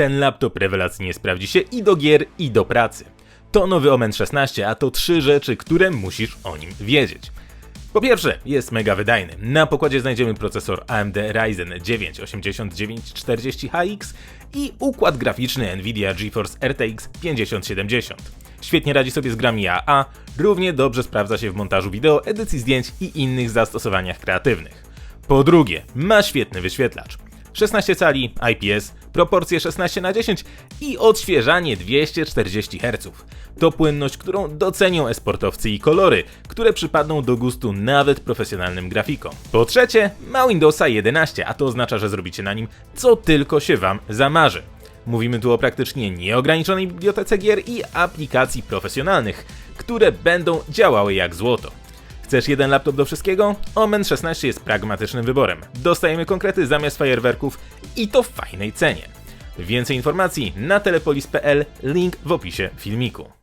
Ten laptop rewelacyjnie sprawdzi się i do gier, i do pracy. To nowy Omen 16, a to trzy rzeczy, które musisz o nim wiedzieć. Po pierwsze, jest mega wydajny. Na pokładzie znajdziemy procesor AMD Ryzen 9 8940HX i układ graficzny Nvidia GeForce RTX 5070. Świetnie radzi sobie z grami AA, równie dobrze sprawdza się w montażu wideo, edycji zdjęć i innych zastosowaniach kreatywnych. Po drugie, ma świetny wyświetlacz. 16 cali, IPS, proporcje 16 na 10 i odświeżanie 240 Hz. To płynność, którą docenią esportowcy i kolory, które przypadną do gustu nawet profesjonalnym grafikom. Po trzecie, ma Windowsa 11, a to oznacza, że zrobicie na nim co tylko się Wam zamarzy. Mówimy tu o praktycznie nieograniczonej bibliotece gier i aplikacji profesjonalnych, które będą działały jak złoto. Chcesz jeden laptop do wszystkiego? Omen 16 jest pragmatycznym wyborem. Dostajemy konkrety zamiast fajerwerków i to w fajnej cenie. Więcej informacji na telepolis.pl, link w opisie filmiku.